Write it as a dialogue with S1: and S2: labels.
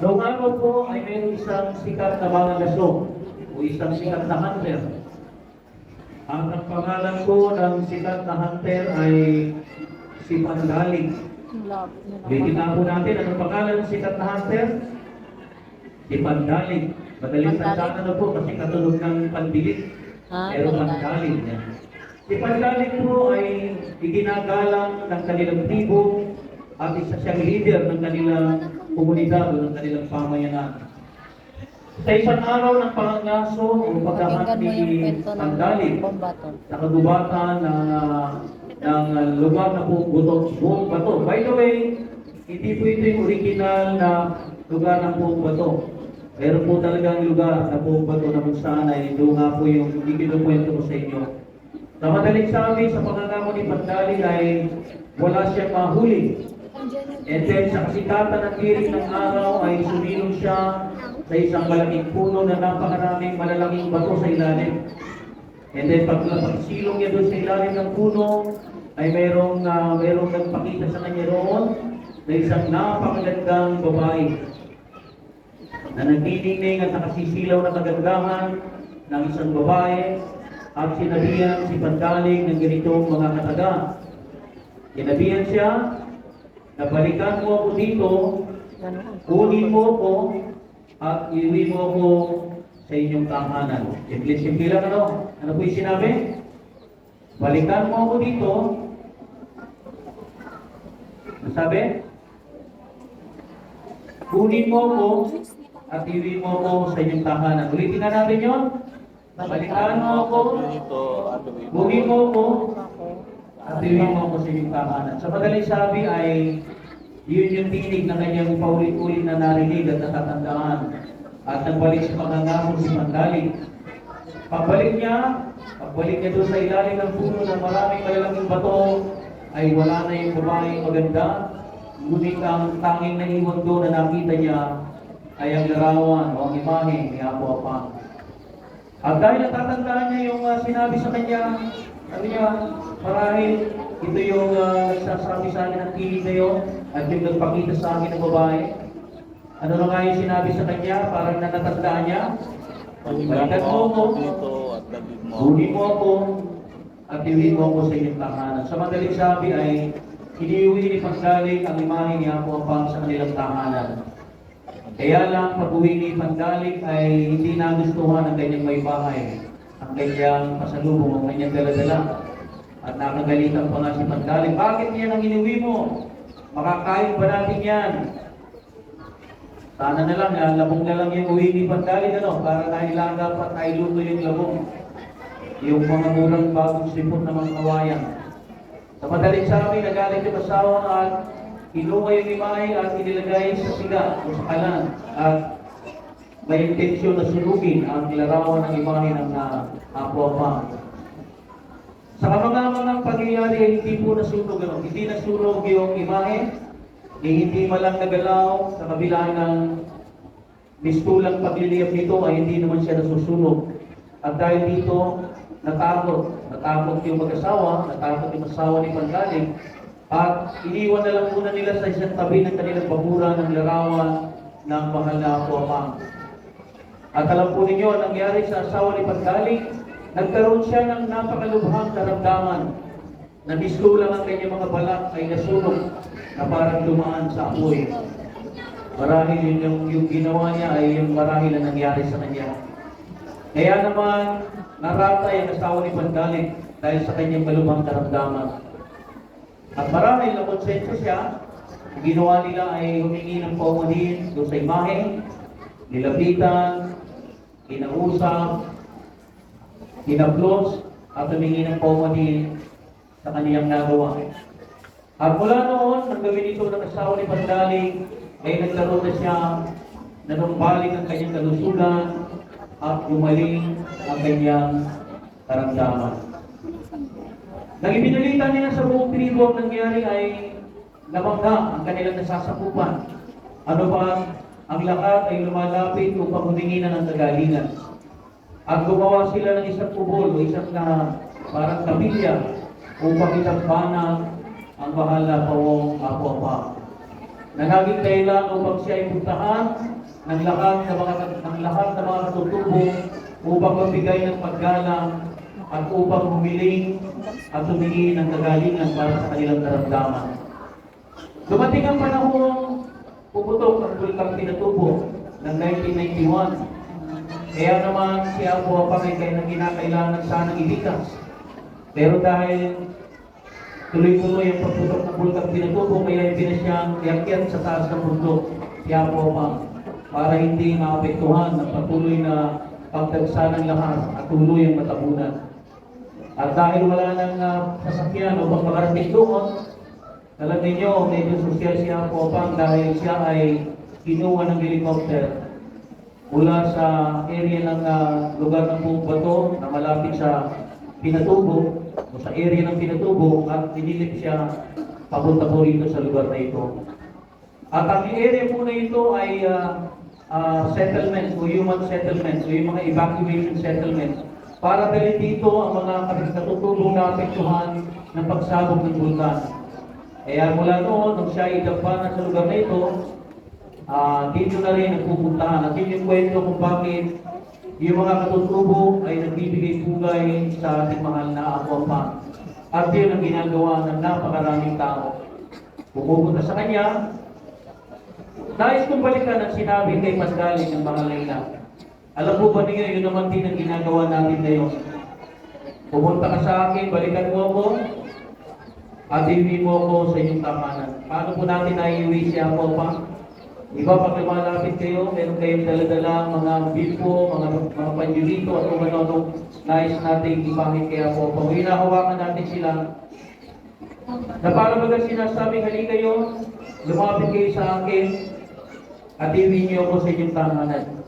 S1: Noong araw po ay mayroong isang sikat na mga gaso o isang sikat na hunter. Ang ang pangalan po ng sikat na hunter ay si Pandalig. Bitin po natin, anong pangalan ng sikat na hunter? Si Pandalig. Madaling tandaan na po kasi katulog ng pandilig.
S2: Ah,
S1: Pero
S2: Pandalig.
S1: Si Pandalig po ay iginagalang ng kanilang tribo at isa siyang leader ng kanilang komunidad o ng kanilang pamayanan. Sa isang araw ng pangangaso o pagkahat ni
S2: kwento ng
S1: Pandalig,
S2: bombato.
S1: sa kagubatan ng, ah, ng lugar na buong buong bato. By the way, hindi po ito yung original na lugar ng buong bato. Meron po talagang lugar na buong bato na kung saan ay doon nga po yung ikinukwento ko sa inyo. Sa madaling sabi, sa pangangako ni Pandalig ay wala siyang mahuli. And then sa kasikatan ng tirik ng araw ay sumilong siya sa isang malaking puno na napakaraming malalaking bato sa ilalim. And then pag pagsilong niya doon sa ilalim ng puno, ay mayroong, uh, mayroong nagpakita sa kanya roon na isang napakagandang babae na nagtitingning at nakasisilaw na kagandahan ng isang babae at sinabihan si Pandalig ng ganitong mga kataga. Sinabihan siya na balikan mo ako dito, kunin mo ako at iwi mo ako sa inyong tahanan. Simple-simple lang ano? Ano po yung sinabi? Balikan mo ako dito. Ano sabi? Kunin mo ako at iwi mo ako sa inyong tahanan. Ulitin na natin yun. Balikan mo ako, kunin mo Ako. At iwi mo ako sa inyong tahanan. Sa madaling sabi ay yun yung tinig na kanyang paulit-ulit na narinig at natatandaan. At nagbalik sa pangangako si Pandalig. Pagbalik niya, pagbalik niya doon sa ilalim ng puno ng maraming malalaking bato, ay wala na yung babaeng maganda. Ngunit ang tanging naiwan doon na nakita niya ay ang larawan o ang imahe ni Apo Apang. At dahil natatandaan niya yung ah, sinabi sa kanya, sabi niya, marahil ito yung uh, nagsasabi sa akin ng tinig na yun at yung nagpakita sa akin ng babae. Ano na nga yung sinabi sa kanya, parang natatandaan niya, balikan mo ako. Huli mo ako at iwi mo ako sa inyong tahanan. Sa madaling sabi ay iniuwi ni Pandalig ang imahe ni Apo Apang sa kanilang tahanan. Kaya lang pag uwi ni Pandalig ay hindi nagustuhan ng kanyang may bahay. Ang kanyang pasalubong, ang kanyang daladala. At nakagalitan pa nga si Pandalig, bakit yan ang inuwi mo? Makakain ba natin yan? Sana na lang, ah, labong na lang yung uwi ni Pandalig, ano, para nailaga pa tayo luto yung labong. Yung mga murang bagong sipon na mga kawayan. Sa madaling sabi, nagalit yung asawa at kinuha yung imahe at inilagay sa siga o sa kalan. At may intensyon na sunugin ang larawan ng imahe ng uh, Apo Ama. Sa mga mga pangyayari ay hindi po nasunog, ano? hindi nasunog yung imahe, eh, hindi man lang nagalaw sa kabila ng mistulang pagliliyap nito ay hindi naman siya nasusunog. At dahil dito, natakot. Natakot yung mag-asawa, natakot yung asawa ni Pandalig. At iniwan na lang muna nila sa isang tabi ng kanilang bahura ng larawan ng mahal na Apo. At alam po ninyo, ang nangyari sa asawa ni Pandalig, nagkaroon siya ng napakalubhang karamdaman na mistulang ang kanyang mga balat ay nasunog na parang dumaan sa apoy. Marahil yun yung, yung ginawa niya ay yung marahil na nangyari sa kanya. Kaya naman, naratay ang asawa ni Pandalig dahil sa kanyang malubhang karamdaman. At marahil na konsensya siya, ginawa nila ay humingi ng paumanhin doon sa imahe, nilapitan, kinausap, kinaplos, at humingi ng paumanhin sa kaniyang nagawa. At mula noon, ang gawin ito ng asawa ni Pandalig, ay nagkaroon na siya na numbalik ang kanyang kalusugan at gumaling ang kanyang karamdaman. Nang ipinalita nila sa buong tribo ang nangyari ay nabangga ang kanilang nasasakupan. Ano ba, ang lahat ay lumalapit upang humingi na ng kagalingan. At gumawa sila ng isang kubol o isang na parang kamilya upang itampanan ang bahal na pawong apo-apa. na naging dahilan upang siya ay puntahan ng lahat ng mga ng lahat ng mga katutubo upang magbigay ng paggalang at upang humiling at humingi ng kagalingan para sa kanilang karamdaman. Dumating ang panahon puputok ang bulkang pinatubo ng 1991. Kaya naman si Apo Apang ay kaya na kinakailangan sanang ibigas. Pero dahil tuloy-tuloy ang pagputok ng bulkang pinatubo, kaya pinasyang yakyat sa taas ng bundok si Apo Apang para hindi maapektuhan ng patuloy na pagdagsa ng lahat at tuloy ang matabunan. At dahil wala nang uh, sasakyan upang makarating doon, alam ninyo, medyo sosyal siya po pang dahil siya ay kinuha ng helicopter mula sa area ng ah, lugar ng Buong Bato na malapit sa Pinatubo, o sa area ng Pinatubo at dinilip siya papunta po rito sa lugar na ito. At ang area po na ito ay ah, ah, settlements o human settlements o yung mga evacuation settlements para dali dito ang mga katutulong na apektuhan ng pagsabog ng bulkan. Kaya mula noon, nung siya ay idagpanan sa lugar na ito, ah, dito na rin nagpupuntahan. At yun yung kwento kung bakit yung mga katutubo ay nagbibigay pugay sa ating mahal na pa. At yun ang ginagawa ng napakaraming tao. Pumupunta sa kanya, Nais kong balikan ang sinabi kay Pasgaling ng mga Layla. Alam po ba ninyo, yun naman din ang ginagawa natin ngayon. Pumunta ka sa akin, balikan mo ako, at iwi mo ako sa inyong tamanan. Paano po natin naiiwi siya po pa? Di ba pag lumalapit kayo, meron kayong daladala mga bipo, mga mga panjulito at kung ano nais nating ipangit kaya po. Hinahawakan natin sila na para baga sinasabi, hali kayo, lumapit kayo sa akin, at iwi niyo ako sa inyong tahanan.